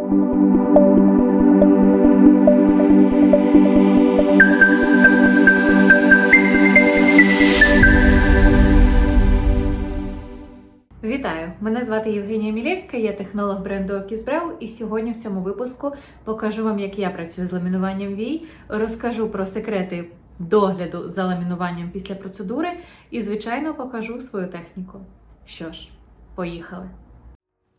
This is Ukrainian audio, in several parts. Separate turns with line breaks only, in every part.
Вітаю! Мене звати Євгенія Мілєвська, я технолог бренду Окізбрау, і сьогодні в цьому випуску покажу вам, як я працюю з ламінуванням вій, розкажу про секрети догляду за ламінуванням після процедури і, звичайно, покажу свою техніку. Що ж, поїхали!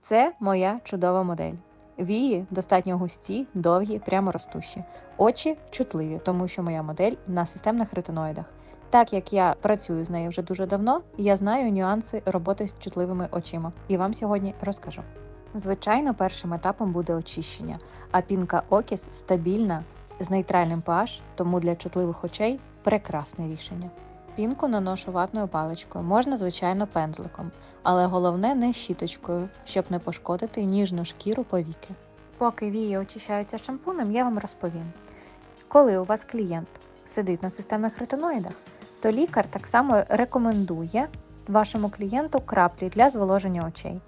Це моя чудова модель. Вії достатньо густі, довгі, прямо ростущі. Очі чутливі, тому що моя модель на системних ретиноїдах. Так як я працюю з нею вже дуже давно, я знаю нюанси роботи з чутливими очима, і вам сьогодні розкажу. Звичайно, першим етапом буде очищення, а пінка Окіс стабільна з нейтральним pH, тому для чутливих очей прекрасне рішення. Пінку наношу ватною паличкою, можна, звичайно, пензликом, але головне не щіточкою, щоб не пошкодити ніжну шкіру повіки. Поки вії очищаються шампунем, я вам розповім. Коли у вас клієнт сидить на системних ретиноїдах, то лікар так само рекомендує вашому клієнту краплі для зволоження очей.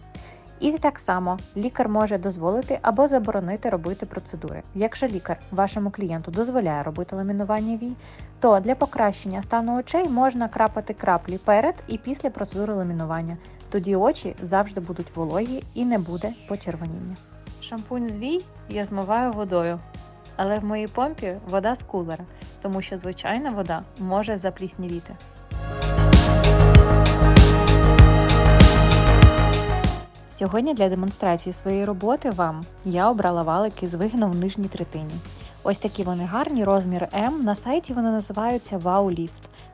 І так само лікар може дозволити або заборонити робити процедури. Якщо лікар вашому клієнту дозволяє робити ламінування вій, то для покращення стану очей можна крапати краплі перед і після процедури ламінування. Тоді очі завжди будуть вологі і не буде почервоніння. Шампунь з вій я змиваю водою, але в моїй помпі вода з кулера, тому що звичайна вода може запліснівіти. Сьогодні для демонстрації своєї роботи вам я обрала валики з вигином в нижній третині. Ось такі вони гарні, розмір М. На сайті вони називаються Lift.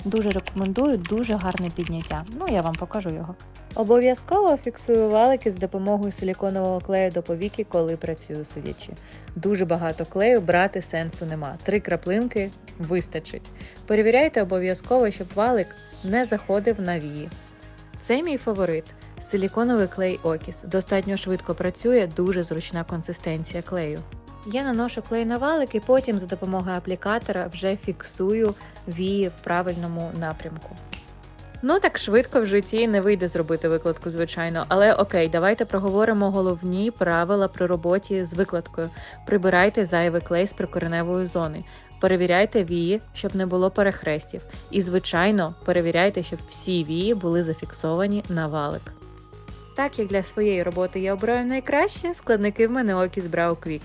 Дуже рекомендую, дуже гарне підняття. Ну, я вам покажу його. Обов'язково фіксую валики з допомогою силіконового клею до повіки, коли працюю сидячи. Дуже багато клею брати сенсу нема. Три краплинки вистачить. Перевіряйте обов'язково, щоб валик не заходив на вії. Це мій фаворит. Силіконовий клей Окіс. Достатньо швидко працює, дуже зручна консистенція клею. Я наношу клей на валик і потім за допомогою аплікатора вже фіксую вії в правильному напрямку. Ну так швидко в житті не вийде зробити викладку, звичайно, але окей, давайте проговоримо головні правила при роботі з викладкою. Прибирайте зайвий клей з прикореневої зони. Перевіряйте вії, щоб не було перехрестів. І, звичайно, перевіряйте, щоб всі вії були зафіксовані на валик. Так як для своєї роботи я обираю найкраще, складники в мене Окіс Brow Quick.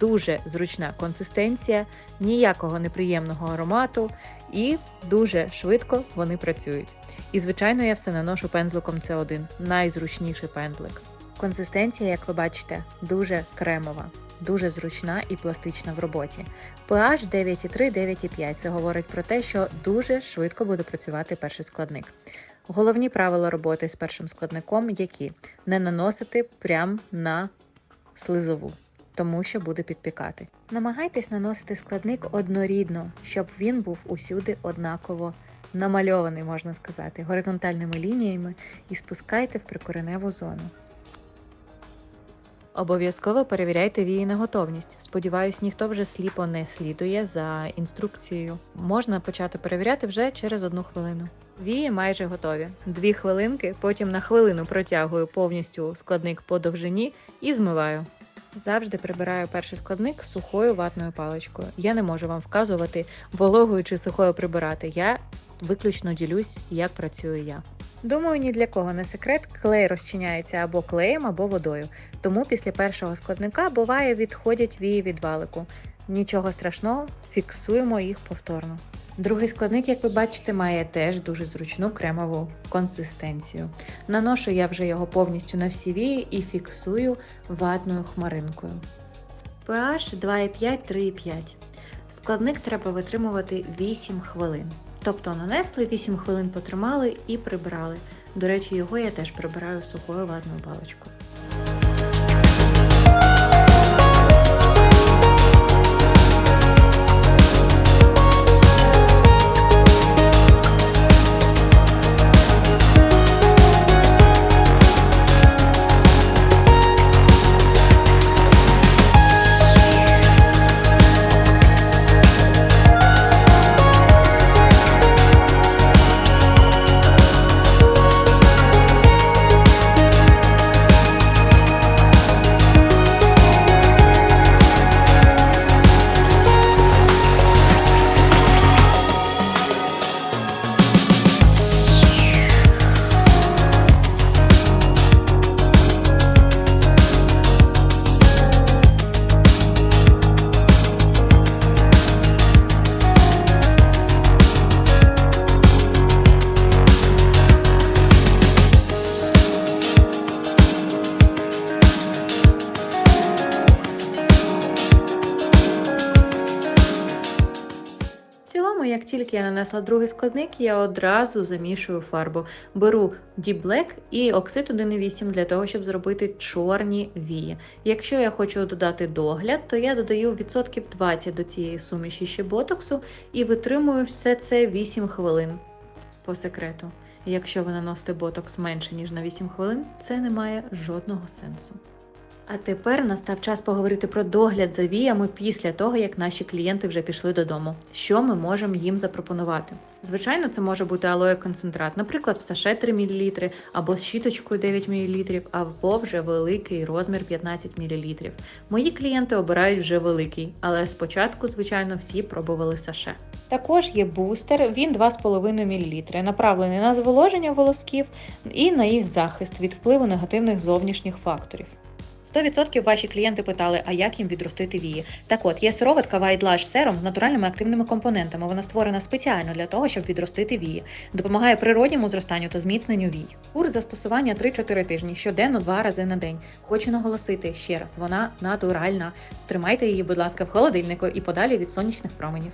Дуже зручна консистенція, ніякого неприємного аромату і дуже швидко вони працюють. І, звичайно, я все наношу пензликом С1, найзручніший пензлик. Консистенція, як ви бачите, дуже кремова, дуже зручна і пластична в роботі. pH 9,3-9,5 це говорить про те, що дуже швидко буде працювати перший складник. Головні правила роботи з першим складником які не наносити прямо на слизову, тому що буде підпікати. Намагайтесь наносити складник однорідно, щоб він був усюди однаково намальований, можна сказати, горизонтальними лініями і спускайте в прикореневу зону. Обов'язково перевіряйте вії на готовність. Сподіваюсь, ніхто вже сліпо не слідує за інструкцією. Можна почати перевіряти вже через одну хвилину. Вії майже готові. Дві хвилинки, потім на хвилину протягую повністю складник по довжині і змиваю. Завжди прибираю перший складник сухою ватною паличкою. Я не можу вам вказувати вологою чи сухою прибирати. Я виключно ділюсь, як працюю я. Думаю, ні для кого не секрет, клей розчиняється або клеєм, або водою. Тому після першого складника буває відходять вії від валику. Нічого страшного, фіксуємо їх повторно. Другий складник, як ви бачите, має теж дуже зручну кремову консистенцію. Наношу я вже його повністю на всі вії і фіксую ватною хмаринкою. pH 2,5-3,5. Складник треба витримувати 8 хвилин. Тобто нанесли 8 хвилин потримали і прибрали. До речі, його я теж прибираю сухою ватною паличкою. Тільки я нанесла другий складник, я одразу замішую фарбу. Беру Deep Black і оксид 1,8 для того, щоб зробити чорні вії. Якщо я хочу додати догляд, то я додаю відсотків 20 до цієї суміші ще ботоксу і витримую все це 8 хвилин. По секрету, якщо ви наносите ботокс менше ніж на 8 хвилин, це не має жодного сенсу. А тепер настав час поговорити про догляд за віями після того, як наші клієнти вже пішли додому. Що ми можемо їм запропонувати? Звичайно, це може бути алоє концентрат, наприклад, в саше 3 мл, або з щіточкою 9 мл, або вже великий розмір 15 мл. Мої клієнти обирають вже великий, але спочатку, звичайно, всі пробували саше. Також є бустер, він 2,5 мл, направлений на зволоження волосків і на їх захист від впливу негативних зовнішніх факторів. 100% ваші клієнти питали, а як їм відростити вії. Так от, є сироватка White Lash Serum з натуральними активними компонентами. Вона створена спеціально для того, щоб відростити вії. Допомагає природньому зростанню та зміцненню вій. Курс застосування 3-4 тижні, щоденно два рази на день. Хочу наголосити ще раз, вона натуральна. Тримайте її, будь ласка, в холодильнику і подалі від сонячних променів.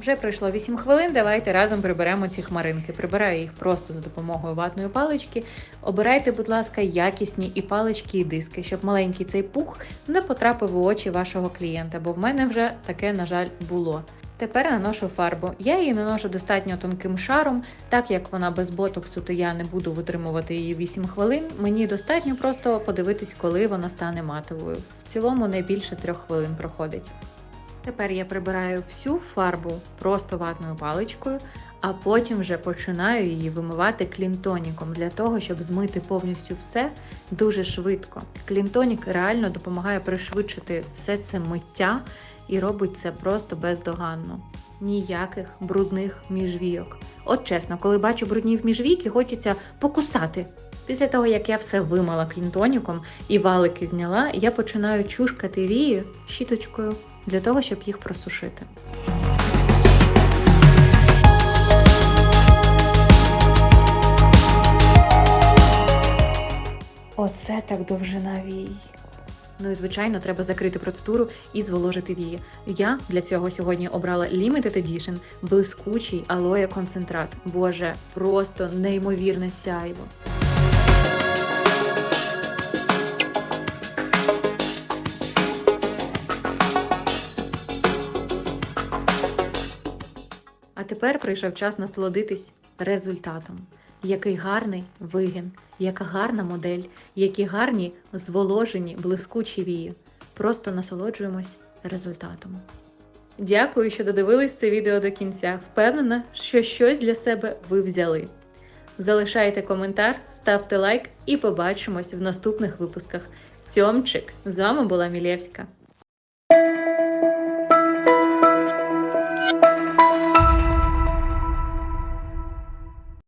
Вже пройшло 8 хвилин. Давайте разом приберемо ці хмаринки. Прибираю їх просто за допомогою ватної палички. Обирайте, будь ласка, якісні і палички, і диски, щоб маленький цей пух не потрапив у очі вашого клієнта, бо в мене вже таке, на жаль, було. Тепер наношу фарбу. Я її наношу достатньо тонким шаром, так як вона без ботоксу, то я не буду витримувати її 8 хвилин. Мені достатньо просто подивитись, коли вона стане матовою. В цілому не більше 3 хвилин проходить. Тепер я прибираю всю фарбу просто ватною паличкою, а потім вже починаю її вимивати клінтоніком для того, щоб змити повністю все дуже швидко. Клінтонік реально допомагає пришвидшити все це миття і робить це просто бездоганно. Ніяких брудних міжвійок. От чесно, коли бачу брудні міжвійки, хочеться покусати. Після того, як я все вимила клінтоніком і валики зняла, я починаю чушкати вії щіточкою для того, щоб їх просушити. Оце так довжина вій. Ну і звичайно, треба закрити процедуру і зволожити вії. Я для цього сьогодні обрала Limited Edition блискучий алоє концентрат. Боже, просто неймовірне сяйво. А тепер прийшов час насолодитись результатом. Який гарний вигін, яка гарна модель, які гарні зволожені, блискучі вії. Просто насолоджуємось результатом. Дякую, що додивились це відео до кінця. Впевнена, що щось для себе ви взяли. Залишайте коментар, ставте лайк і побачимось в наступних випусках. Цьомчик! З вами була Мілєвська.